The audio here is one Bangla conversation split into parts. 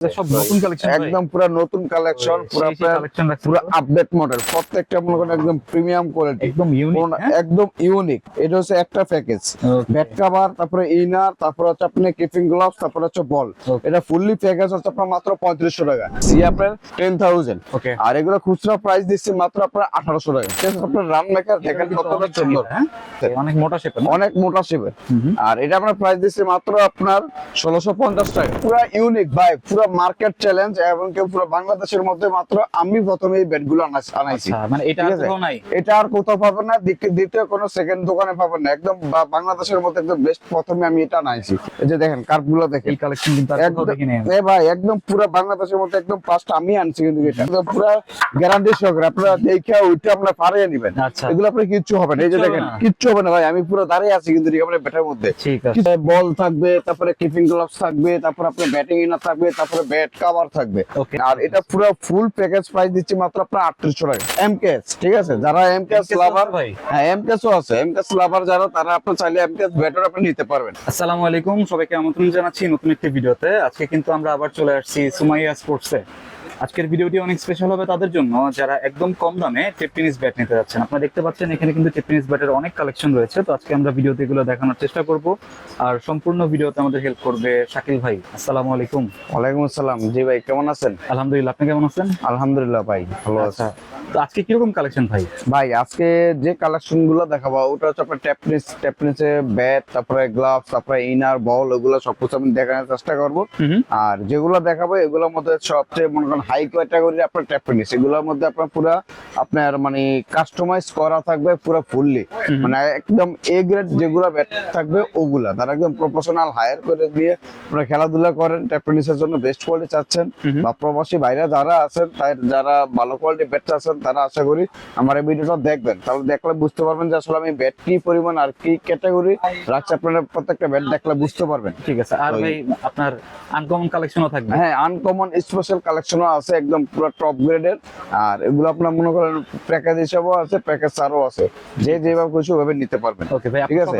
সব নতুন কালেকশন একদম পুরো নতুন কালেকশন পুরো আপনার কালেকশন রাখছেন পুরো আপডেট মডেল প্রত্যেকটা মনে করেন একদম প্রিমিয়াম কোয়ালিটি একদম ইউনিক একদম ইউনিক এটা হচ্ছে একটা প্যাকেজ ব্যাট কাভার তারপরে ইনার তারপরে হচ্ছে আপনি কিপিং গ্লাভস তারপরে হচ্ছে বল এটা ফুললি প্যাকেজ হচ্ছে আপনার মাত্র পঁয়ত্রিশশো টাকা। সি আপনার টেন থাউজেন্ড ওকে আর এগুলো খুচরা প্রাইস দিচ্ছি মাত্র আপনার আঠারোশো টাকা। ঠিক আছে? আপনার রাম মেকার দেখেন কতটা সুন্দর। হ্যাঁ? অনেক মোটা শেপের অনেক মোটা শেপের আর এটা আমরা প্রাইস দিচ্ছি মাত্র আপনার ষোলোশো পঞ্চাশ টাকা। পুরো ইউনিক ভাই পুরো মার্কেট চ্যালেঞ্জ এবং কেউ পুরো বাংলাদেশের মধ্যে মাত্র আমি প্রথমে এই ব্যাটগুলো আনাইছি আচ্ছা মানে এটা আর কোথাও নাই? এটা আর কোথাও পাবেন না। দ্বিতীয়- কোনো সেকেন্ড দোকানে পাবেন না। একদম বাংলাদেশের মধ্যে একদম বেস্ট প্রথমে আমি এটা আনাইছি। এই যে দেখেন কার্ভগুলো দেখেন। কালেকশন কিন্তু এ ভাই একদম পুরো বাংলাদেশের মধ্যে একদম ফার্স্ট আমি আনছি কিন্তু এটা। একদম পুরো গ্যারান্টি সহকারে আপনারা দেখে ওইটা আপনারা পারিয়ে নেবেন। আচ্ছা। এগুলো আপনার কিচ্ছু হবে না। এই যে দেখেন কিচ্ছু হবে না ভাই। আমি পুরো দাঁড়িয়ে আছি কিন্তু একেবারে ব্যাটের মধ্যে। ঠিক আছে। বল থাকবে তারপরে কিপিং গ্লাভস থাকবে তারপরে আপনার ব্যাটিং ইনার থাকবে তারপরে ব্যাট কভার থাকবে। আর এটা পুরো ফুল প্যাকেজ প্রাইস দিচ্ছি মাত্র আপনার আটত্রিশশো টাকা। এমকেএস ঠিক আছে? যারা এমকেএস লাভার? হ্যাঁ এমকেএসও আছে। এমকেএস লাভার যারা তারা আপনার চাইলে এমকেএস ব্যাটার আপনি নিতে পারবেন। আসসালামু আলাইকুম। সবাইকে আমন্ত্রণ জানাচ্ছি নতুন একটি ভিডিওতে। আজকে কিন্তু আমরা আবার চলে আসছি সুমাইয়া স্পোর্টসে আজকের ভিডিওটি অনেক স্পেশাল হবে তাদের জন্য। যারা একদম কম দামে টেপ টেনিস ব্যাট নিতে যাচ্ছেন। আপনারা দেখতে পাচ্ছেন এখানে কিন্তু টেপ টেনিস ব্যাটের অনেক কালেকশন রয়েছে। তো আজকে আমরা ভিডিওতে এগুলো দেখানোর চেষ্টা করব। আর সম্পূর্ণ ভিডিওতে আমাদের হেল্প করবে শাকিল ভাই। আসসালামু আলাইকুম। ওয়ালাইকুম আসসালাম। জি ভাই কেমন আছেন? আলহামদুলিল্লাহ আপনি কেমন আছেন? আলহামদুলিল্লাহ ভাই ভালো আছে। আচ্ছা তো আজকে কীরকম কালেকশন ভাই? ভাই আজকে যে কালেকশনগুলো দেখাবো ওটা হচ্ছে আপনার ট্যাপনিস ট্যাপনিসে ব্যাট তারপরে গ্লাভস তারপরে ইনার বল ওগুলো সবকিছু আমি দেখানোর চেষ্টা করব। আর যেগুলো দেখাবো এগুলোর মধ্যে সবচেয়ে মনে করেন হাই ক্যাটাগরি আপনার ট্যাপনিস এগুলোর মধ্যে আপনার পুরো আপনার মানে কাস্টমাইজ করা থাকবে পুরো ফুললি মানে একদম এ গ্রেড যেগুলো ব্যাট থাকবে ওগুলা তারা একদম প্রফেশনাল হায়ার করে দিয়ে আপনারা খেলাধুলা করেন ট্যাপনিসের জন্য বেস্ট কোয়ালিটি চাচ্ছেন। বা প্রবাসী বাইরে যারা আছেন তাই যারা ভালো কোয়ালিটি ব্যাট চাচ্ছেন তারা আশা করি আমার এই ভিডিওটা দেখবেন। তাহলে দেখলে বুঝতে পারবেন যে আসলে আমি ব্যাট কি পরিমাণ আর কি ক্যাটাগরি রাখছি। আপনারা প্রত্যেকটা ব্যাট দেখলে বুঝতে পারবেন। ঠিক আছে। আর ভাই আপনার আনকমন কালেকশনও থাকবে। হ্যাঁ আনকমন স্পেশাল কালেকশনও আছে একদম পুরো টপ গ্রেডের আর এগুলো আপনার মনে করেন প্যাকেজ হিসাবেও আছে প্যাকেজ সারও আছে। যে যেভাবে খুশি ওভাবে নিতে পারবেন। ওকে ভাই ঠিক আছে।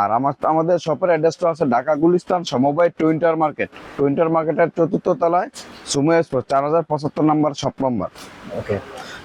আর আমার আমাদের শপের অ্যাড্রেসটা আছে ঢাকা গুলিস্তান সমবায় টুইন্টার মার্কেট টুইন্টার মার্কেটের চতুর্থ তলায় সুময় চার হাজার পঁচাত্তর নাম্বার শপ নাম্বার ওকে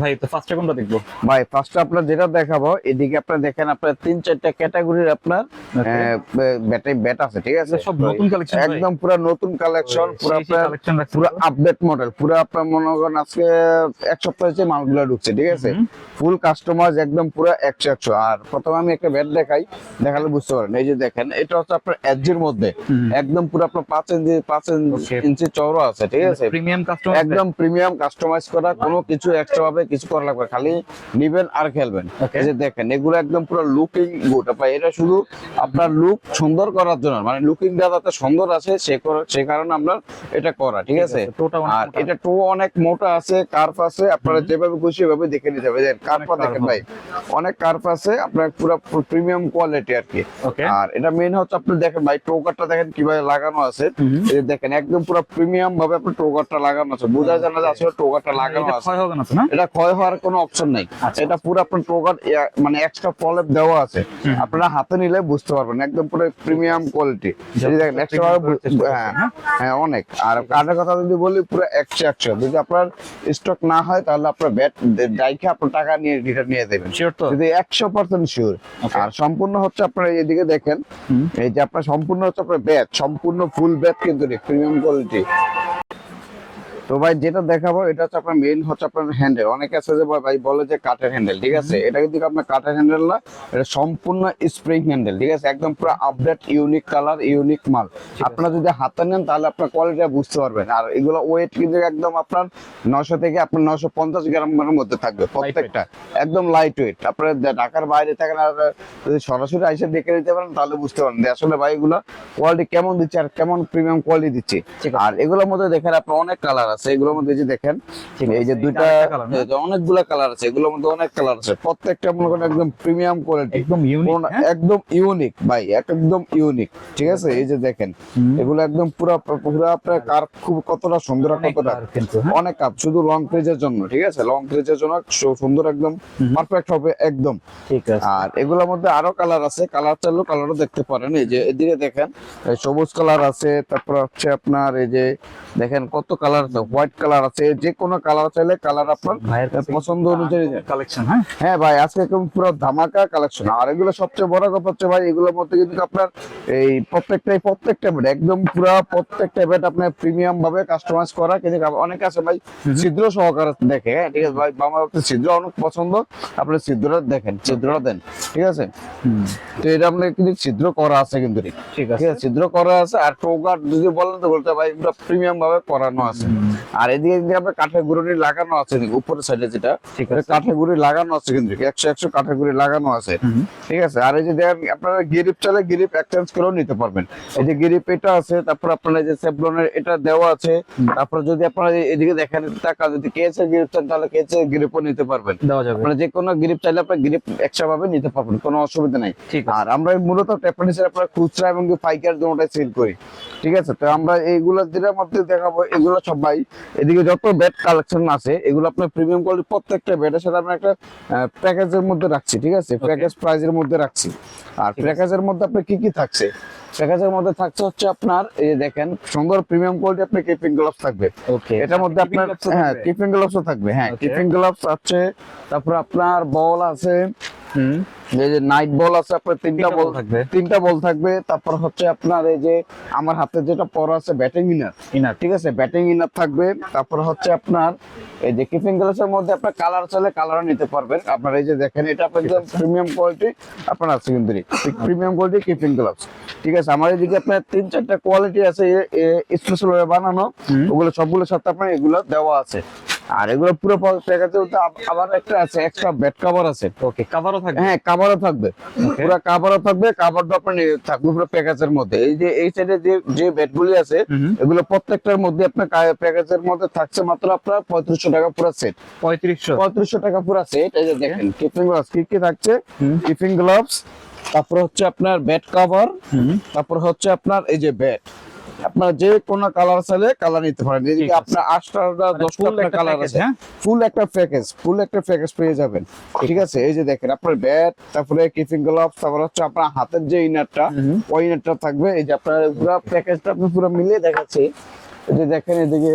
ভাই তো ফার্স্টে কোনটা দেখব? ভাই ফার্স্টে আপনার যেটা দেখাবো এদিকে আপনার দেখেন আপনার তিন চারটা ক্যাটাগরির আপনার ব্যাটারি ব্যাট আছে ঠিক আছে? সব নতুন কালেকশন একদম পুরো নতুন কালেকশন পুরো আপনার পুরো আপডেট মডেল পুরো আপনার মনে করেন আজকে এক সপ্তাহ হচ্ছে মালগুলো ঢুকছে ঠিক আছে? ফুল কাস্টমাইজ একদম পুরো একশো একশো। আর প্রথমে আমি একটা ব্যাট দেখাই দেখালে বুঝতে পারেন। এই যে দেখেন এটা হচ্ছে আপনার এজির মধ্যে। একদম পুরো আপনার পাঁচ ইঞ্চি পাঁচ. ইঞ্চি চওড়া আছে ঠিক আছে? প্রিমিয়াম কাস্টমার একদম প্রিমিয়াম কাস্টমাইজ করা কোনো কিছু এক্সট্রা ভাবে কিছু করা লাগবে খালি নিবেন আর খেলবেন। এই যে দেখেন এগুলো একদম পুরো লুকিং গুড আপনার এটা শুধু আপনার লুক সুন্দর করার জন্য মানে লুকিং যাতে সুন্দর আছে সে সে কারণে আমরা এটা করা ঠিক আছে? আর এটা টো অনেক মোটা আছে কার্প আছে আপনারা যেভাবে খুশি ওইভাবে দেখে নিতে হবে। কার্পা দেখেন ভাই অনেক কার্প আছে আপনার পুরো প্রিমিয়াম কোয়ালিটি আর কি। আর এটা মেন হচ্ছে আপনি দেখেন ভাই টোকারটা দেখেন কীভাবে লাগানো আছে। এই যে দেখেন একদম পুরো প্রিমিয়াম ভাবে আপনার টোকারটা লাগানো আছে। বোঝা যায় না যে আসলে টোকারটা লাগানো আছে। এটা ক্ষয় হওয়ার কোনো অপশন নাই। আচ্ছা। এটা পুরো আপনার টোকার মানে এক্সট্রা প্রলেপ দেওয়া আছে। আপনারা হাতে নিলে বুঝতে পারবেন একদম পুরো প্রিমিয়াম কোয়ালিটি যত দেখেন চেষ্টা করছেন, হ্যাঁ হ্যাঁ? অনেক। আর কার্ডের কথা যদি বলি পুরো একশো একশো। যদি আপনার স্টক না হয় তাহলে আপনার ব্যাট ডাইকে আপনার টাকা নিয়ে রিটার্ন নিয়ে দেবেন। শিওর তো। যদি একশো পার্সেন্ট শিওর আর সম্পূর্ণ হচ্ছে আপনার এদিকে দেখেন। এই যে আপনার সম্পূর্ণ হচ্ছে আপনার ব্যাট সম্পূর্ণ ফুল ব্যাট কিন্তু প্রিমিয়াম কোয়ালিটি তো ভাই যেটা দেখাবো এটা হচ্ছে আপনার মেইন হচ্ছে আপনার হ্যান্ডেল অনেকে আছে যে ভাই বলে যে কাঠের হ্যান্ডেল ঠিক আছে? এটা কিন্তু আপনার কাঠের হ্যান্ডেল না এটা সম্পূর্ণ স্প্রিং হ্যান্ডেল ঠিক আছে? একদম পুরো আপডেট ইউনিক কালার ইউনিক মাল। আপনারা যদি হাতে নেন তাহলে আপনার কোয়ালিটি বুঝতে পারবেন। আর এগুলো ওয়েট কিন্তু একদম আপনার নশো থেকে আপনার নশো পঞ্চাশ গ্রামের মধ্যে থাকবে প্রত্যেকটা। একদম লাইট ওয়েট আপনার ঢাকার বাইরে থাকেন আর যদি সরাসরি এসে দেখে নিতে পারেন তাহলে বুঝতে পারেন যে আসলে ভাই এগুলো কোয়ালিটি কেমন দিচ্ছে আর কেমন প্রিমিয়াম কোয়ালিটি দিচ্ছে। আর এগুলোর মধ্যে দেখেন আপনার অনেক কালার আছে। আছে এগুলোর মধ্যে যে দেখেন এই যে দুইটা অনেকগুলা কালার আছে এগুলোর মধ্যে অনেক কালার আছে। প্রত্যেকটা মনে করেন একদম প্রিমিয়াম কোয়ালিটি একদম ইউনিক একদম ইউনিক ভাই একদম ইউনিক ঠিক আছে? এই যে দেখেন এগুলো একদম পুরো পুরো আপনার কার খুব কতটা সুন্দর কতটা হ্যাঁ? অনেক কাপ শুধু লং প্রেজের জন্য ঠিক আছে? লং প্রেজের জন্য সুন্দর একদম পারফেক্ট হবে একদম। ঠিক আছে। আর এগুলোর মধ্যে আরও কালার আছে কালার চাইলেও কালারও দেখতে পারেন। এই যে এদিকে দেখেন সবুজ কালার আছে তারপর হচ্ছে আপনার এই যে দেখেন কত কালার আছে হোয়াইট কালার আছে যে কোনো কালার চাইলে কালার আপনার ভাইয়ের কাছে পছন্দ অনুযায়ী কালেকশন হ্যাঁ? হ্যাঁ ভাই আজকে একদম পুরো ধামাকা কালেকশন আর এগুলো সবচেয়ে বড় কথা হচ্ছে ভাই এগুলোর মধ্যে কিন্তু আপনার এই প্রত্যেকটাই প্রত্যেকটা বেড একদম পুরো প্রত্যেকটা বেড আপনার প্রিমিয়াম ভাবে কাস্টমাইজ করা। কিন্তু অনেক আছে ভাই ছিদ্র সহকারে দেখে হ্যাঁ ঠিক আছে ভাই আমার ছিদ্র অনেক পছন্দ আপনি ছিদ্রটা দেখেন ছিদ্রটা দেন ঠিক আছে? তো এটা আপনার কিন্তু ছিদ্র করা আছে কিন্তু ঠিক আছে। ছিদ্র করা আছে আর টোগার যদি বলেন তো বলতে ভাই পুরো প্রিমিয়াম ভাবে করানো আছে। আর এদিকে আপনার কাঠের গুঁড়ি লাগানো আছে উপরের সাইডে যেটা কাঠের গুঁড়ি লাগানো আছে কিন্তু একশো একশো কাঠের গুঁড়ি লাগানো আছে। ঠিক আছে? আর এই যে দেখেন আপনারা গিরিপ চালে গিরিপ এক্সচেঞ্জ করেও নিতে পারবেন। এই যে গিরিপ এটা আছে তারপর আপনার এই যে সেভলনের এটা দেওয়া আছে তারপর যদি আপনারা এদিকে দেখেন টাকা যদি কেএসএ গিরিপ চান তাহলে কেএসএ গিরিপও নিতে পারবেন। দেওয়া যাবে। আপনারা যে কোনো গিরিপ চাইলে আপনার গিরিপ এক্সট্রা ভাবে নিতে পারবেন কোনো অসুবিধা নাই। আর আমরা মূলত টেপানিসের আপনার খুচরা এবং পাইকার দুটোটাই সেল করি। ঠিক আছে? তো আমরা এইগুলো যেটার মধ্যে দেখাবো এগুলো সবাই এদিকে যত বেড কালেকশন আছে এগুলো আপনার প্রিমিয়াম কোয়ালিটি প্রত্যেকটা বেডের সাথে আমরা একটা প্যাকেজের মধ্যে রাখছি ঠিক আছে? প্যাকেজ প্রাইজের মধ্যে রাখছি। আর প্যাকেজের মধ্যে আপনার কি কি থাকছে? প্যাকেজের মধ্যে থাকছে হচ্ছে আপনার এই দেখেন সুন্দর প্রিমিয়াম কোয়ালিটি আপনার কিপিং গ্লাভস থাকবে। ওকে এটার মধ্যে আপনার হ্যাঁ কিপিং গ্লাভসও থাকবে হ্যাঁ কিপিং গ্লাভস আছে তারপর আপনার বল আছে হুম। এই যে নাইট বল আছে আপনার তিনটা বল থাকবে। তিনটা বল থাকবে তারপর হচ্ছে আপনার এই যে আমার হাতে যেটা পর আছে ব্যাটিং ইনার ইনার ঠিক আছে ব্যাটিং ইনার থাকবে তারপর হচ্ছে আপনার এই যে কিপিং গ্লাসের মধ্যে আপনার কালার চাইলে কালার নিতে পারবেন। আপনার এই যে দেখেন এটা আপনার প্রিমিয়াম কোয়ালিটি আপনার আছে কিন্তু প্রিমিয়াম কোয়ালিটি কিপিং গ্লাভস ঠিক আছে আমার এদিকে আপনার তিন চারটা কোয়ালিটি আছে স্পেশাল ভাবে বানানো ওগুলো সবগুলোর সাথে আপনার এগুলো দেওয়া আছে। আর এগুলো পুরো প্যাকেজে আবার একটা আছে এক্সট্রা বেড কভার আছে। ওকে কভারও থাকবে? হ্যাঁ কাভারও থাকবে। পুরো কাভারও থাকবে নিয়ে থাকবে পুরো প্যাকেজের মধ্যে। এই যে এই সাইডে যে যে বেডগুলি আছে এগুলো প্রত্যেকটার মধ্যে আপনার প্যাকেজের মধ্যে থাকছে মাত্র আপনার পঁয়ত্রিশশো টাকা পুরো সেট পঁয়ত্রিশশো। পঁয়ত্রিশশো টাকা পুরো সেট এই যে দেখেন কিপিং গ্লাভস কি কি থাকছে। কিপিং গ্লাভস তারপর হচ্ছে আপনার বেড কভার তারপর হচ্ছে আপনার এই যে বেড আপনার যে কোনো কালার চাইলে কালার নিতে পারেন। এদিকে আছে। আপনার আটটা দশটা কালার আছে। হ্যাঁ? ফুল একটা প্যাকেজ ফুল একটা প্যাকেজ পেয়ে যাবেন। ঠিক আছে। এই যে দেখেন আপনার ব্যাট তারপরে কিপিং গ্লাভস তারপর হচ্ছে আপনার হাতের যে ইনারটা। ওই ইনারটা থাকবে। এই যে আপনার পুরো প্যাকেজটা আপনি পুরো মিলিয়ে দেখাচ্ছি। এই যে দেখেন এদিকে।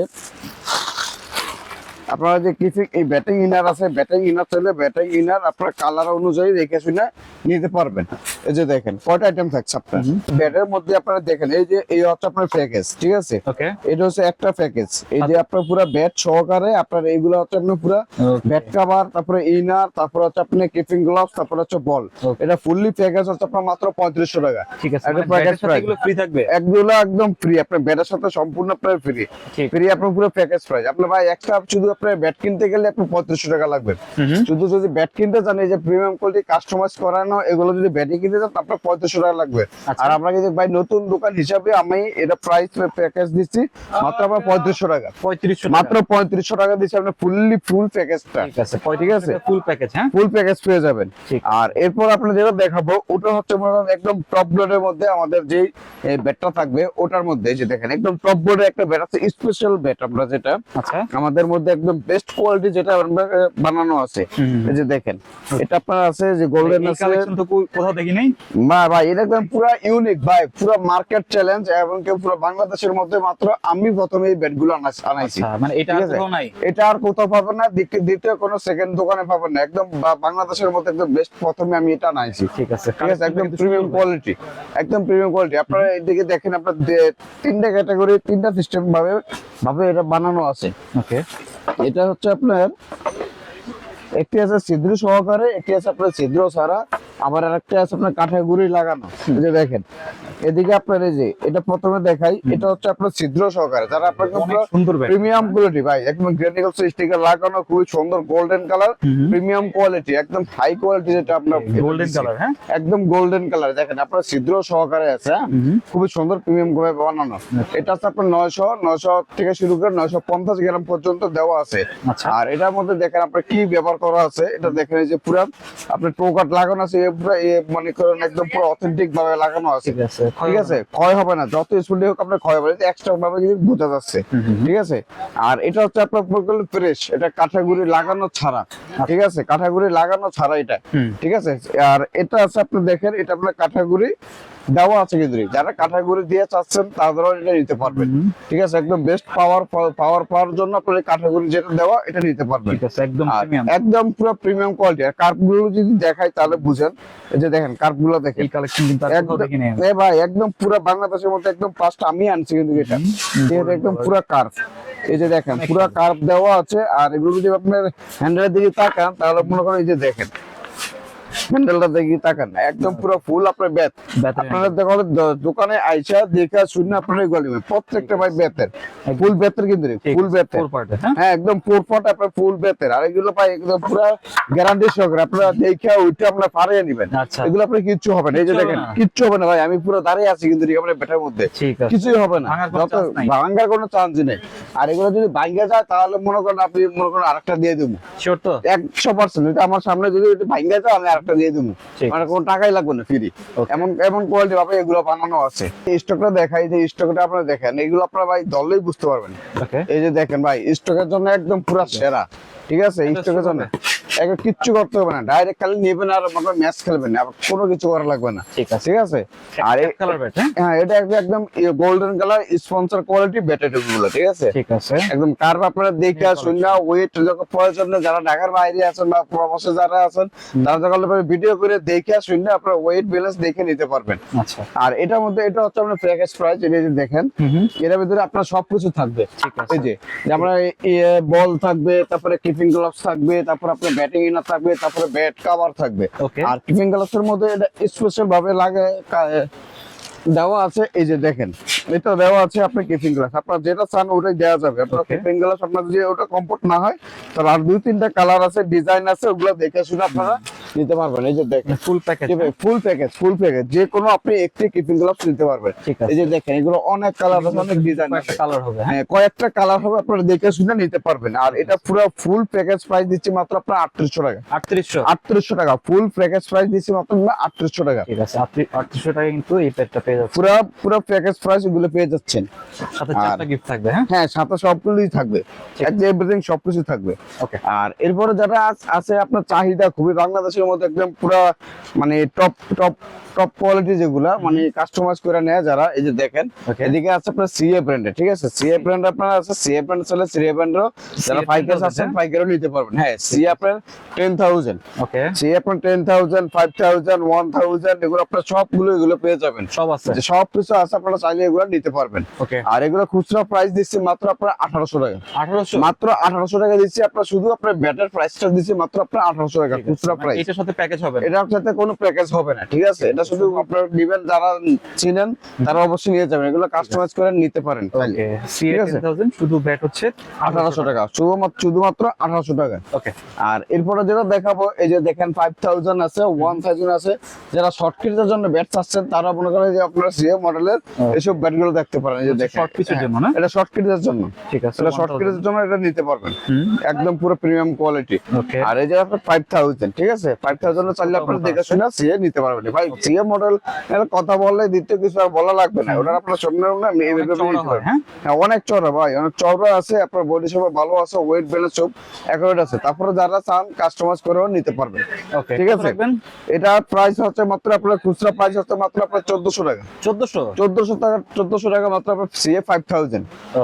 আপনারা যে কিপিং এই ব্যাটিং ইনার আছে ব্যাটিং ইনার চাইলে ব্যাটিং ইনার আপনার কালার অনুযায়ী দেখে শুনে নিতে পারবেন। এই যে দেখেন কয়টা আইটেম থাকছে আপনার? ব্যাটের মধ্যে আপনারা দেখেন এই যে এই হচ্ছে আপনার প্যাকেজ ঠিক আছে? এটা হচ্ছে একটা প্যাকেজ এই যে আপনার পুরো ব্যাট সহকারে আপনার এইগুলো হচ্ছে আপনার পুরো ব্যাট কাভার তারপরে ইনার তারপর হচ্ছে আপনার কিপিং গ্লাভস তারপর হচ্ছে বল এটা ফুললি প্যাকেজ হচ্ছে আপনার মাত্র পঁয়ত্রিশশো টাকা। ঠিক আছে একটা মানে ফ্রি থাকবে? একগুলো একদম ফ্রি আপনার ব্যাটের সাথে সম্পূর্ণ আপনার ফ্রি ফ্রি আপনার পুরো প্যাকেজ প্রাইস আপনার ভাই একটা শুধু আপনার ব্যাট কিনতে গেলে আপনার পঁয়ত্রিশশো টাকা লাগবে। শুধু যদি ব্যাট কিনতে চান এই যে প্রিমিয়াম কোয়ালিটি কাস্টমাইজ করানো এগুলো যদি ব্যাটিং কিনতে চান আপনার পঁয়ত্রিশশো টাকা লাগবে। আচ্ছা। আর আমরা কিন্তু ভাই নতুন দোকান হিসাবে আমি এটা প্রাইস প্যাকেজ দিচ্ছি মাত্র আপনার পঁয়ত্রিশশো টাকা। পঁয়ত্রিশশো মাত্র পঁয়ত্রিশশো টাকা দিচ্ছি আপনার ফুললি ফুল প্যাকেজটা ঠিক আছে ঠিক আছে? ফুল প্যাকেজ হ্যাঁ? ফুল প্যাকেজ পেয়ে যাবেন। আর এরপর আপনার যেটা দেখাবো ওটা হচ্ছে একদম টপ বোর্ডের মধ্যে আমাদের যে ব্যাটটা থাকবে ওটার মধ্যে যে দেখেন একদম টপ বোর্ডে একটা ব্যাট আছে স্পেশাল ব্যাট আমরা যেটা আচ্ছা। আমাদের মধ্যে একদম বেস্ট কোয়ালিটি যেটা বানানো আছে। এই যে দেখেন এটা আপনার আছে যে গোল্ডেন আছে। কালেকশন তো কোথাও দেখি নাই? মা ভাই এটা একদম পুরো ইউনিক ভাই পুরো মার্কেট চ্যালেঞ্জ এবং কেউ পুরো বাংলাদেশের মধ্যে মাত্র আমি প্রথমে এই ব্যাটগুলো আনাইছি আচ্ছা মানে এটা আর কোথাও নাই? এটা আর কোথাও পাবেন না দ্বিতীয়- কোনো সেকেন্ড দোকানে পাবেন না। একদম বাংলাদেশের মধ্যে একদম বেস্ট প্রথমে আমি এটা আনাইছি। ঠিক আছে ঠিক আছে? একদম প্রিমিয়াম কোয়ালিটি একদম প্রিমিয়াম কোয়ালিটি আপনারা এদিকে দেখেন আপনার তিনটা ক্যাটাগরি তিনটা সিস্টেম ভাবে ভাবে এটা বানানো আছে। ওকে এটা হচ্ছে আপনার, একটি আছে ছিদ্র সহকারে, একটি আছে আপনার ছিদ্র ছাড়া। আবার আরেকটা আছে আপনার কাঠে গুড়ি লাগানো। দেখেন এদিকে আপনার এই যে এটা প্রথমে দেখাই এটা হচ্ছে আপনার ছিদ্র সহকারে। যারা আপনার সুন্দর প্রিমিয়াম কোয়ালিটি ভাই একদম গ্রেনিকলস স্টিকার লাগানো খুবই সুন্দর গোল্ডেন কালার প্রিমিয়াম কোয়ালিটি একদম হাই কোয়ালিটি যেটা আপনার গোল্ডেন কালার হ্যাঁ? একদম গোল্ডেন কালার দেখেন আপনার ছিদ্র সহকারে আছে হ্যাঁ? খুবই সুন্দর প্রিমিয়াম ভাবে বানানো। এটা হচ্ছে আপনার নয়শো নয়শো থেকে শুরু করে নয়শো পঞ্চাশ গ্রাম পর্যন্ত দেওয়া আছে। আচ্ছা। আর এটার মধ্যে দেখেন আপনার কি ব্যবহার করা আছে এটা দেখেন এই যে পুরো আপনার টোকাট লাগানো আছে মনে করেন একদম পুরো অথেন্টিক ভাবে লাগানো আছে। ঠিক আছে? ক্ষয় হবে না। যত স্পিডে হোক আপনার ক্ষয় হবে এক্সট্রা ভাবে কিন্তু বোঝা যাচ্ছে। ঠিক আছে? আর এটা হচ্ছে আপনার ফ্রেশ এটা কাঠাগুড়ি লাগানো ছাড়া। ঠিক আছে? কাঠাগুড়ি লাগানো ছাড়া এটা। ঠিক আছে? আর এটা আছে আপনি দেখেন এটা আপনার কাঠাগুড়ি দেওয়া আছে কিন্তু যারা কাঠাগুড়ি দিয়ে চাচ্ছেন এটা নিতে পারবেন। ঠিক আছে? একদম বেস্ট পাওয়ার পাওয়ার পাওয়ার জন্য আপনার কাঠাগুড়ি যেটা দেওয়া এটা নিতে পারবেন। ঠিক আছে একদম প্রিমিয়াম একদম পুরো প্রিমিয়াম কোয়ালিটি আর কার্ভগুলো যদি দেখাই তাহলে বুঝেন। এই যে দেখেন কার্ভগুলো দেখেন। এই কালেকশন কিন্তু একদম এ ভাই একদম পুরো বাংলাদেশের মধ্যে একদম ফার্স্ট আমি আনছি কিন্তু এটা। এটা একদম পুরো কার্ভ এই যে দেখেন পুরো কার্ভ দেওয়া আছে। আর এগুলো যদি আপনার হ্যান্ডেলের দিকে তাকান তাহলে মনে করেন এই যে দেখেন। হ্যান্ডেলটা দিকে তাকান একদম পুরো ফুল আপনার ব্যাথ আপনারা দেখো দোকানে আইসা দেখা শুনে আপনারা নেবেন। প্রত্যেকটা ভাই ফুল কিন্তু ফুল হ্যাঁ? হ্যাঁ একদম ফোর আপনার ফুল আর এগুলো পাই একদম পুরো গ্যারান্টি সহকারে আপনারা দেখে ওইটা আপনারা নেবেন। আচ্ছা। এগুলো আপনার কিচ্ছু হবে না এই যে দেখেন কিচ্ছু হবে না ভাই আমি পুরো দাঁড়িয়ে আছি কিন্তু আপনার মধ্যে। কিছুই হবে না। ভাঙার কোনো যত ভাঙার কোনো চান্স নেই। আর এগুলো যদি ভাঙ্গা যায় তাহলে মনে করেন আপনি মনে করেন আরেকটা দিয়ে দেবো। শিওর তো। একশো পার্সেন্ট আমার সামনে যদি ভাঙ্গা যায় আমি আরেকটা দিয়ে দেবো মানে কোনো টাকাই লাগবে না ফ্রি. এমন এমন কোয়ালিটি ভাবে এগুলো বানানো আছে। স্টকটা দেখাই যে স্টকটা আপনারা দেখেন এগুলো আপনারা ভাই দলেই বুঝতে পারবেন। এই যে দেখেন ভাই স্টকের জন্য একদম পুরা সেরা। ঠিক আছে? স্টকের জন্য একদম কিচ্ছু করতে হবে না। ডাইরেক্ট খালি নেবেন আর আপনার ম্যাচ খেলবেন না। আবার কোনো কিছু করা লাগবে না। ঠিক আছে। ঠিক আছে? আর ব্যাট হ্যাঁ? হ্যাঁ এটা একদম একদম golden colour sponsor quality battery গুলো ঠিক আছে? ঠিক আছে। একদম কার্ভ আপনারা দেখে আসুন না ওয়েট যখন প্রয়োজন যারা ঢাকার বাইরে আছেন বা প্রবাসে যারা আছেন তারা যখন ভিডিও করে দেখে আসুন না আপনারা ওয়েট ব্যালেন্স দেখে নিতে পারবেন। আচ্ছা। আর এটার মধ্যে এটা হচ্ছে আপনার প্যাকেজ প্রাইস এটা যে দেখেন হুম ভিতরে আপনার সবকিছু থাকবে। ঠিক আছে। এই যে আমরা বল থাকবে তারপরে কিপিং গ্লাভস থাকবে তারপর আপনার ব্যাটিং ইনার থাকবে তারপরে ব্যাট কভার থাকবে। আর কিপিং গ্লাভস এর মধ্যে এটা স্পেশাল ভাবে লাগে দেওয়া আছে এই যে দেখেন এটা দেওয়া আছে আপনার কিপিং গ্লাস আপনার যেটা চান ওটাই দেওয়া যাবে। আপনার. কিপিং গ্লাস আপনার যদি ওটা কমফোর্ট না হয় তাহলে আর দুই তিনটা কালার আছে ডিজাইন আছে ওগুলো দেখে শুনে আপনারা নিতে পারবেন। এই যে দেখেন full package full package full package যে কোনো আপনি একটি কিপিং গ্লাভস নিতে পারবেন। এই যে দেখেন এগুলো অনেক কালার আছে অনেক ডিজাইন কালার হবে। হ্যাঁ? হ্যাঁ কয়েকটা কালার হবে আপনারা দেখে শুনে নিতে পারবেন। আর এটা পুরো ফুল প্যাকেজ প্রাইস দিচ্ছি মাত্র আপনার আটত্রিশশো টাকা। আটত্রিশশো? আটত্রিশশো টাকা ফুল প্যাকেজ প্রাইস দিচ্ছি মাত্র টাকা। ঠিক আছে আটত্রিশশো টাকা কিন্তু এই প্যাকটা পেয়ে যাচ্ছে পুরো পুরো প্যাকেজ প্রাইস এগুলো পেয়ে যাচ্ছেন। সাথে চারটা গিফট থাকবে হ্যাঁ? হ্যাঁ সাথে সবগুলোই থাকবে। এভরিথিং সবকিছু থাকবে। ওকে আর এরপরে যারা আছে আপনার চাহিদা খুবই বাংলাদেশের মধ্যে একদম পুরো মানে টপ টপ টপ কোয়ালিটি যেগুলা মানে কাস্টমাইজ করে নেয় যারা এই যে দেখেন এদিকে আছে আপনার সিএ ঠিক আছে? সিএ ব্র্যান্ড আপনার আছে সিএ ব্র্যান্ড চলে সিএ ব্র্যান্ডও যারা পাইকার আছেন আছে? পাইকারও নিতে পারবেন। হ্যাঁ সিএ আপনার টেন থাউজেন্ড ওকে সিএ আপনার ten thousand five thousand one thousand এগুলো আপনার সবগুলো এগুলো পেয়ে যাবেন। সব আছে। সব কিছু আছে আপনারা চাইলে এগুলো নিতে পারবেন। ওকে আর এগুলো খুচরা প্রাইস দিচ্ছি মাত্র আপনার আঠারোশো টাকা। আঠারোশো? মাত্র আঠারোশো টাকা দিচ্ছি আপনার শুধু আপনার ব্যাটার প্রাইসটা দিচ্ছি মাত্র আপনার আঠারোশো টাকা খুচরা প্রাইস এটার সাথে প্যাকেজ হবে। এটার সাথে কোনো প্যাকেজ হবে না ঠিক আছে? এটা শুধু আপনার যারা চিনেন তারা অবশ্যই নিয়ে যাবেন। এগুলো কাস্টমাইজ করে নিতে পারেন ঠিক আছে। শুধু ব্যাট হচ্ছে আঠারোশো টাকা। শুধুমাত্র শুধুমাত্র আঠারোশো টাকা। ওকে আর এরপরে যেটা দেখাবো এই যে দেখেন ফাইভ থাউজেন্ড আছে ওয়ান থাউজেন্ড আছে। যারা শর্ট কিটের জন্য ব্যাট চাচ্ছেন তারা মনে করেন যে আপনার সিএ মডেলের এসব ব্যাটগুলো দেখতে পারেন। এই যে দেখেন শর্ট পিচের জন্য না? এটা শর্ট কিটের জন্য। ঠিক আছে এটা শর্ট কিটের জন্য এটা নিতে পারবেন। একদম পুরো প্রিমিয়াম কোয়ালিটি আর এই যে আপনার ফাইভ থাউজেন্ড ঠিক আছে? ফাইভ থাউজেন্ড চাইলে আপনার দেখে শুনে সিএ নিতে পারবেন। ভাই সিএ মডেল কথা বললে দ্বিতীয় কিছু আর বলা লাগবে না। ওটা আপনার সামনে না আমি এইভাবে চওড়া নিতে হয়। হ্যাঁ? অনেক চওড়া ভাই অনেক চওড়া আছে আপনার বডি সব ভালো আছে ওয়েট ব্যালেন্স সব অ্যাকুরেট আছে। তারপরে যারা চান কাস্টমাইজ করেও নিতে পারবেন। ওকে ঠিক আছে। এটা প্রাইস হচ্ছে মাত্র আপনার খুচরা প্রাইস হচ্ছে মাত্র আপনার চোদ্দশো টাকা। 1400 চোদ্দশো টাকা মাত্র আপনার সিএ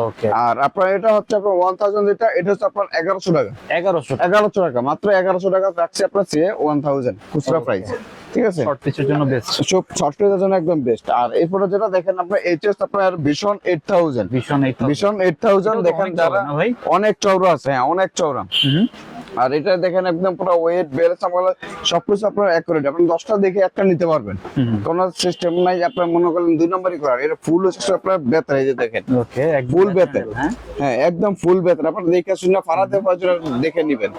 ওকে। আর আপনার এটা হচ্ছে আপনার ওয়ান থাউজেন্ড যেটা এটা হচ্ছে আপনার এগারোশো টাকা। 1100 এগারোশো টাকা মাত্র এগারোশো টাকা রাখছি আপনার চেয়ে ওয়ান থাউজেন্ড খুচরা প্রাইস ঠিক আছে? শর্ট পিচের জন্য বেস্ট সব জন্য একদম বেস্ট আর এরপরে যেটা দেখেন আপনার এইচএস আপনার ভীষণ এইট থাউজেন্ড ভীষণ এই ভীষণ এইট থাউজেন্ড দেখেন যারা ভাই? অনেক চওড়া আছে হ্যাঁ অনেক চওড়া। আর এটা দেখেন একদম পুরো ওয়েট বেলেন্স আপনার সবকিছু আপনার অ্যাকুরেট আপনি দশটা দেখে একটা নিতে পারবেন। কোনো সিস্টেম নাই আপনার মনে করেন দুই নম্বরই করার এটা ফুল হচ্ছে আপনার বেতার এই যে দেখেন। ওকে ফুল বেতের হ্যাঁ? একদম ফুল বেতের। আপনার দেখে শুনে ফারাতে পারছেন দেখে নিবেন।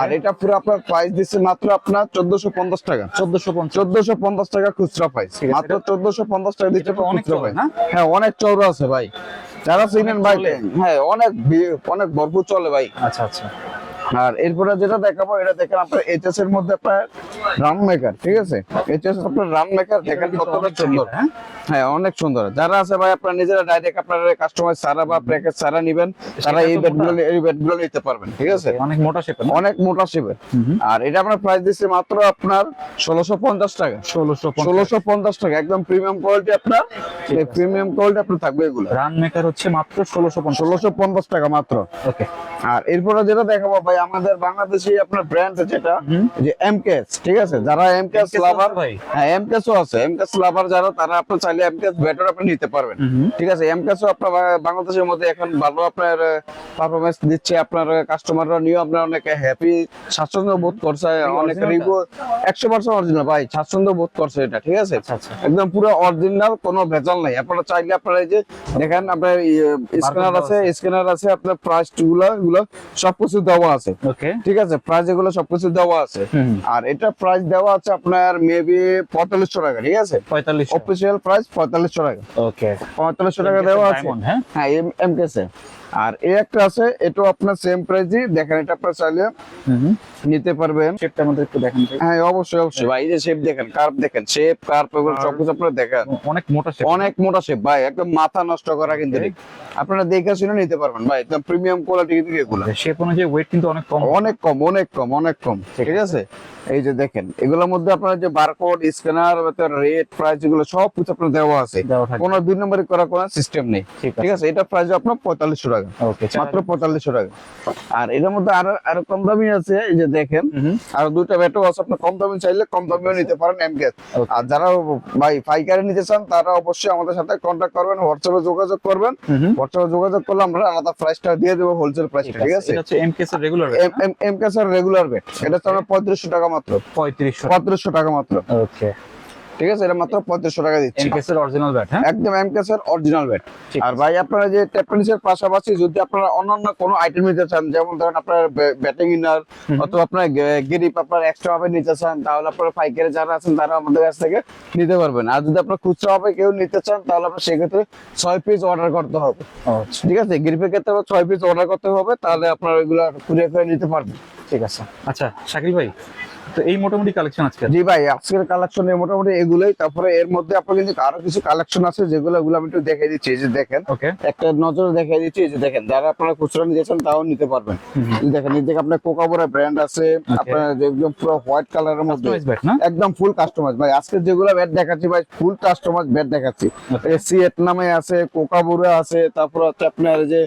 আর এটা পুরো আপনার প্রাইস দিচ্ছে মাত্র আপনার চোদ্দশো পঞ্চাশ টাকা। চোদ্দশো চোদ্দশো পঞ্চাশ টাকা খুচরা প্রাইস মাত্র চোদ্দশো পঞ্চাশ টাকা দিচ্ছে অনেক খুচরা প্রাইস হ্যাঁ অনেক চৌড়া আছে ভাই। যারা চিনেন ভাই। হ্যাঁ অনেক অনেক ভরপুর চলে ভাই। আচ্ছা আচ্ছা। আর এরপরে যেটা দেখাবো এটা দেখেন আপনার এইচএস এর মধ্যে আপনার রান মেকার ঠিক আছে? এইচএস আপনার রান মেকার দেখেন কতটা সুন্দর হ্যাঁ? হ্যাঁ অনেক সুন্দর। যারা আছে ভাই আপনারা নিজেরা ডাইরেক্ট আপনার কাস্টমার সারা বা প্যাকেজ সারা নিবেন। তারা এই বেডগুলো এই বেডগুলো নিতে পারবেন ঠিক আছে? অনেক মোটা শেপ অনেক মোটা শিবের আর এটা আপনার প্রাইস দিচ্ছে মাত্র আপনার ষোলোশো পঞ্চাশ টাকা। ষোলোশো ষোলোশো পঞ্চাশ টাকা একদম প্রিমিয়াম কোয়ালিটি আপনার এই প্রিমিয়াম কোয়ালিটি আপনার থাকবে এগুলো। রান মেকার হচ্ছে মাত্র ষোলোশো পঞ্চাশ। ষোলোশো পঞ্চাশ টাকা মাত্র। ওকে। আর এরপরে যেটা দেখাবো ভাই আমাদের বাংলাদেশি আপনার ব্র্যান্ড যেটা হুম। যে এমকেএস ঠিক আছে? যারা এমকেএস লাভার আছে ভাই? হ্যাঁ এমকেএসও আছে। এমকেএস লাভার যারা তারা আপনার চাইলে এমকেএস বেটার আপনি নিতে পারবেন। ঠিক আছে? এমকেএসও আপনার বাংলাদেশের মধ্যে এখন ভালো আপনার পারফরমেন্স দিচ্ছে। আপনার কাস্টমাররা নিয়েও আপনার অনেক হ্যাপি স্বাচ্ছন্দ্য বোধ করছে। অনেক রিভিউ একশো পার্সেন্ট অরিজিনাল ভাই স্বাচ্ছন্দ্য বোধ করছে এটা ঠিক আছে? আচ্ছা আচ্ছা। একদম পুরো অরিজিনাল কোনো ভেজাল নাই। আপনারা চাইলে আপনারা এই যে দেখেন আপনার স্ক্যানার আছে স্ক্যানার আছে আপনার প্রাইসগুলো এগুলো সবকিছু দেওয়া আছে। ওকে ঠিক আছে প্রাইস এগুলো সবকিছু দেওয়া আছে। আর এটা প্রাইস দেওয়া আছে আপনার মেবি পঁয়তাল্লিশশো টাকা ঠিক আছে? পঁয়তাল্লিশ অফিসিয়াল প্রাইস পঁয়তাল্লিশশো টাকা। ওকে পঁয়তাল্লিশশো টাকা দেওয়া আছে। হ্যাঁ? হ্যাঁ এম কেসে আর এই একটা আছে এটাও আপনার সেম প্রাইসই দেখেন এটা আপনার চাইলে নিতে পারবেন। শেপটা আমাদের একটু দেখেন হ্যাঁ অবশ্যই অবশ্যই। ভাই এই যে শেপ দেখেন কার্ভ দেখেন শেপ কার্ভ এগুলো সবকিছু আপনারা দেখেন। অনেক মোটা শেপ অনেক মোটা শেপ ভাই একদম মাথা নষ্ট করা কিন্তু নেই। আপনারা দেখে শুনে নিতে পারবেন ভাই একদম প্রিমিয়াম কোয়ালিটি কিন্তু এগুলো। শেপ অনুযায়ী ওয়েট কিন্তু অনেক কম। অনেক কম অনেক কম অনেক কম ঠিক আছে। এই যে দেখেন এগুলোর মধ্যে আপনার যে বারকোড স্ক্যানার রেট প্রাইস এগুলো সব কিছু আপনার দেওয়া আছে কোনো দুই নম্বরে করা কোনো সিস্টেম নেই। ঠিক আছে। ঠিক আছে। এটা প্রাইস আপনার পঁয়তাল্লিশশো টাকা ওকে মাত্র পঁয়তাল্লিশশো টাকা। আর এটার মধ্যে আরও আরও কম দামি আছে এই যে দেখেন আর দুইটা ব্যাটও আছে আপনি কম দামি চাইলে কম দামিও নিতে পারেন এমকেস. আর যারা ভাই পাইকারি নিতে চান তারা অবশ্যই আমাদের সাথে কন্ট্যাক্ট করবেন হোয়াটসঅ্যাপে যোগাযোগ করবেন। হোয়াটসঅ্যাপে যোগাযোগ করলে আমরা আলাদা প্রাইসটা দিয়ে দেবো হোলসেল প্রাইসটা ঠিক আছে। এমকেএস এর রেগুলার এমকেস এর রেগুলার বেট এটা হচ্ছে আমরা পঁয়ত্রিশশো টাকা মাত্র। পঁয়ত্রিশশো পঁয়ত্রিশশো টাকা মাত্র। ওকে ঠিক আছে? এটা মাত্র পঁয়ত্রিশশো টাকা দিচ্ছি। এমকেএস এর অরিজিনাল ব্যাট হ্যাঁ? একদম এমকেস এর অরিজিনাল ব্যাট আর ভাই আপনারা যে পাশাপাশি যদি আপনারা অন্যান্য কোনো আইটেম নিতে চান যেমন ধরেন আপনার ব্যাটিং ইনার অথবা আপনার গিরিপ আপনার এক্সট্রা ভাবে নিতে চান তাহলে আপনার পাইকারি যারা আছেন তারা আমাদের কাছ থেকে নিতে পারবেন। আর যদি আপনার খুচরা ভাবে কেউ নিতে চান তাহলে আপনার সেক্ষেত্রে ছয় পিস অর্ডার করতে হবে। আচ্ছা। ঠিক আছে? গিরিপের ক্ষেত্রে ছয় পিস অর্ডার করতে হবে তাহলে আপনার ওইগুলো কুরিয়ার করে নিতে পারবেন। ঠিক আছে। আচ্ছা শাকিল ভাই তো এই মোটামুটি কালেকশন আজকে জি ভাই আজকের কালেকশনে মোটামুটি এগুলোই। তারপরে এর মধ্যে আপনার কিন্তু আরও কিছু কালেকশন আছে যেগুলো আমি একটু দেখাই দিচ্ছি। এই যে দেখেন একটা নজরে দেখাই দিচ্ছি। এই যে দেখেন যারা আপনারা খুচরা চান তাও নিতে পারবেন। দেখেন এই দেখে আপনার কোকাবোরা ব্র্যান্ড আছে আপনার একদম পুরো হোয়াইট কালারের মধ্যে। একদম ফুল কাস্টমাইজ ভাই আজকে যেগুলো ব্যাট দেখাচ্ছি ভাই ফুল কাস্টমাইজ ব্যাট দেখাচ্ছি. সিএট নামে আছে কোকাবোরা আছে তারপর হচ্ছে আপনার যে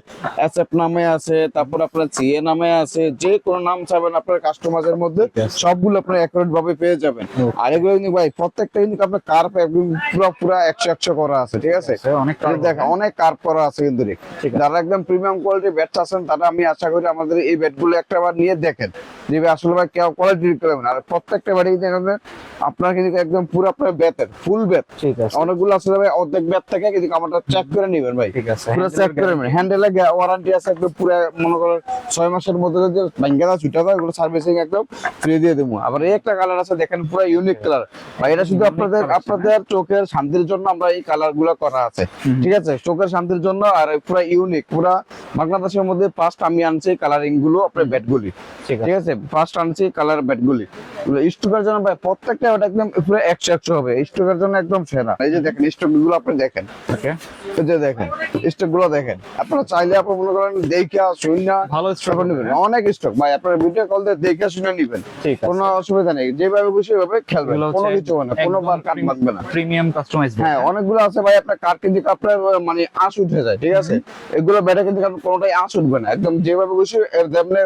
এসএফ নামে আছে তারপর আপনার সিএ নামে আছে যে কোনো নাম চাবেন আপনার কাস্টমাইজের মধ্যে। সবগুলো আপনার অ্যাকুরেট ভাবে পেয়ে যাবেন। আর এগুলো কিন্তু ভাই প্রত্যেকটা কিন্তু আপনার কার্প একদম পুরো পুরো একশো একশো করা আছে ঠিক আছে? অনেক এই দেখেন অনেক কার্প করা আছে কিন্তু। যারা একদম প্রিমিয়াম কোয়ালিটি ব্যাট চাচ্ছেন তারা আমি আশা করি আমাদের এই ব্যাটগুলো একটা বার নিয়ে দেখেন। যে আসলে ভাই কেউ কোয়ালিটি রিকোয়ারমেন্ট আর প্রত্যেকটা যে আপনার কিন্তু একদম পুরো আপনার ব্যাটের ফুল ব্যাট ঠিক আছে। অনেকগুলো আসলে ভাই অর্ধেক ব্যাট থেকে কিন্তু চেক করে নেবেন ভাই। ঠিক আছে পুরো চেক করে নেবেন। হ্যান্ডেলে ওয়ারেন্টি আছে একদম পুরো মনে করেন ছয় মাসের মধ্যে যদি ভাঙ্গা ছুটা দেয় এগুলো সার্ভিসিং একদম ফ্রি দিয়ে দেবো। আবার এই একটা কালার আছে দেখেন পুরো ইউনিক কালার ভাই এটা শুধু আপনাদের আপনাদের চোখের শান্তির জন্য আমরা এই কালারগুলো করা আছে ঠিক আছে? চোখের শান্তির জন্য আর পুরো ইউনিক পুরো বাংলাদেশের মধ্যে ফার্স্ট আমি আনছি কালারিংগুলো আপনার ব্যাট গুলি ঠিক আছে। ফার্স্ট আনছি কালার ব্যাট গুলি স্টকের জন্য ভাই প্রত্যেকটা ব্যাট একদম পুরো একশো একশো হবে। স্টকের জন্য একদম সেরা। এই যে দেখেন স্টকগুলো আপনি দেখেন। ওকে। এই যে দেখেন স্টকগুলো দেখেন। আপনারা চাইলে আপনি মনে করেন দেখা শুনে ভালো তারপর নেবেন। অনেক স্টক ভাই আপনারা ভিডিও কল দিয়ে দেখে শুনে নেবেন। ঠিক আছে। কোনো অসুবিধা নেই। যেভাবে খুশি ওইভাবে খেলবে কোনো কিছু হবে না। কোনো বার কাট লাগবে না। প্রিমিয়াম কাস্টমাইজ হ্যাঁ অনেকগুলো আছে ভাই আপনার কাঠ কিন্তু আপনার মানে আঁশ উঠে যায় ঠিক আছে? এগুলো ব্যাটে কিন্তু আপনার কোনোটাই আঁশ উঠবে না। একদম যেভাবে খুশি এর যেমনি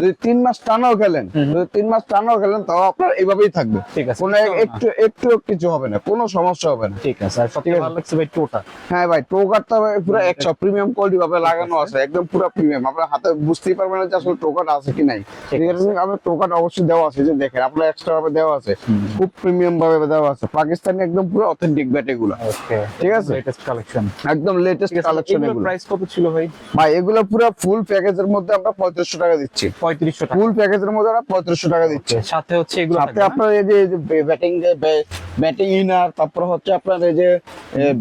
যদি তিন মাস টানাও খেলেন যদি তিন মাস টানাও খেলেন তাও আপনার এইভাবেই থাকবে। ঠিক আছে। কোনো একটু একটু কিছু হবে না কোনো সমস্যা হবে না। ঠিক আছে। আর সবথেকে ভালো লাগছে ভাই টোটা। হ্যাঁ ভাই টোকারটা পুরো একশো প্রিমিয়াম কোয়ালিটি ভাবে লাগানো আছে। একদম পুরো প্রিমিয়াম। আপনার হাতে বুঝতেই পারবেন না যে আসলে টোকার আছে কি নাই। ঠিক আছে। আপনার টোকার অবশ্যই দেওয়া আছে যে দেখেন আপনার এক্সট্রা ভাবে দেওয়া আছে। খুব প্রিমিয়াম ভাবে দেওয়া আছে। পাকিস্তানি একদম পুরো অথেন্টিক ব্যাট এগুলো। ঠিক আছে? লেটেস্ট কালেকশন একদম লেটেস্ট কালেকশন এগুলো। প্রাইস কত ছিল ভাই? ভাই এগুলো পুরো ফুল প্যাকেজের মধ্যে আমরা পঁয়ত্রিশশো টাকা দিচ্ছি। পঁয়ত্রিশশো টাকা। ফুল প্যাকেজের মধ্যে আমরা পঁয়ত্রিশশো টাকা দিচ্ছি। সাথে হচ্ছে এগুলো সাথে আপনার এই যে ব্যাটিং ব্যাটিং ইনার তারপর হচ্ছে আপনার এই যে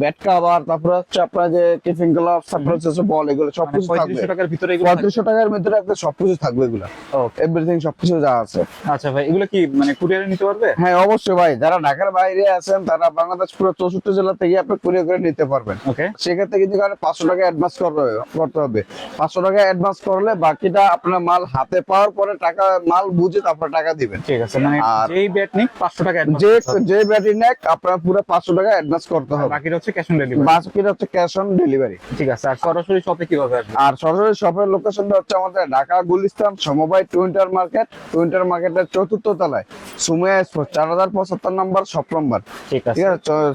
ব্যাট কাভার তারপর হচ্ছে আপনার যে টিফিন গ্লাভস তারপর হচ্ছে বল এগুলো মানে সবকিছু থাকবে। পঁয়ত্রিশশো টাকার ভিতরে এগুলো থাকবে? পঁয়ত্রিশশো টাকার ভিতরে আপনার সবকিছু থাকবে এগুলো। Okay. এভরিথিং সবকিছু যা আছে। আচ্ছা ভাই এগুলো কি মানে কুরিয়ারে নিতে পারবে? হ্যাঁ অবশ্যই ভাই। যারা ঢাকার বাইরে আছেন তারা বাংলাদেশ পুরো চৌষট্টি জেলা থেকে আপনি কুরিয়ার করে নিতে পারবেন। ওকে সেক্ষেত্রে কিন্তু এখানে পাঁচশো টাকা অ্যাডভান্স করতে হবে করতে হবে। পাঁচশো টাকা অ্যাডভান্স করলে বাকিটা আপনার মাল হাতে পাওয়ার পরে টাকা মাল বুঝে তারপর টাকা দিবেন। ঠিক আছে মানে আর- যেই ব্যাট নিক পাঁচশো টাকা যে যে ব্যাটারি নেক আপনার পুরো পাঁচশো টাকা অ্যাডভান্স করতে হবে। বাকিটা হচ্ছে ক্যাশ অন ডেলিভারি বাকিটা হচ্ছে ক্যাশ অন ডেলিভারি ঠিক আছে আর সরাসরি শপে কীভাবে আসবে আর সরাসরি শপের লোকেশনটা হচ্ছে আমাদের ঢাকা গুলিস্তান সমবায় টুইন্টার মার্কেট টুইন্টার মার্কেটের চতুর্থ তলায় সুমিয়া চার হাজার পঁচাত্তর নম্বর শপ নম্বর ঠিক আছে।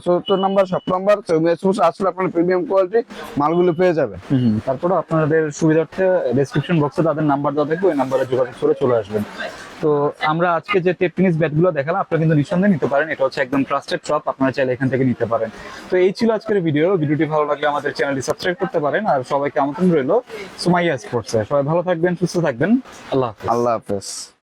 চতুর্থ নম্বর শপ নম্বর সুমিয়া স্পোর্টস আসলে আপনার প্রিমিয়াম কোয়ালিটি মালগুলো পেয়ে যাবেন। হুম তারপরে আপনাদের সুবিধার্থে ডেসক্রিপশন বক্সে তাদের নাম্বার দেওয়া থাকবে ওই নাম্বারে যোগাযোগ করে চলে আসবেন। তো আমরা আজকে যে টেপিনিস ব্যাটগুলো দেখালাম আপনারা কিন্তু নিঃসন্দেহে নিতে পারেন এটা হচ্ছে একদম ট্রাস্টেড শপ আপনারা চাইলে এখান থেকে নিতে পারেন। তো এই ছিল আজকের ভিডিও ভিডিওটি ভালো লাগলে আমাদের চ্যানেলটি সাবস্ক্রাইব করতে পারেন আর সবাইকে আমন্ত্রণ রইল সুমাইয়া স্পোর্টসে সবাই ভালো থাকবেন সুস্থ থাকবেন আল্লাহ হাফেজ। আল্লাহ হাফেজ।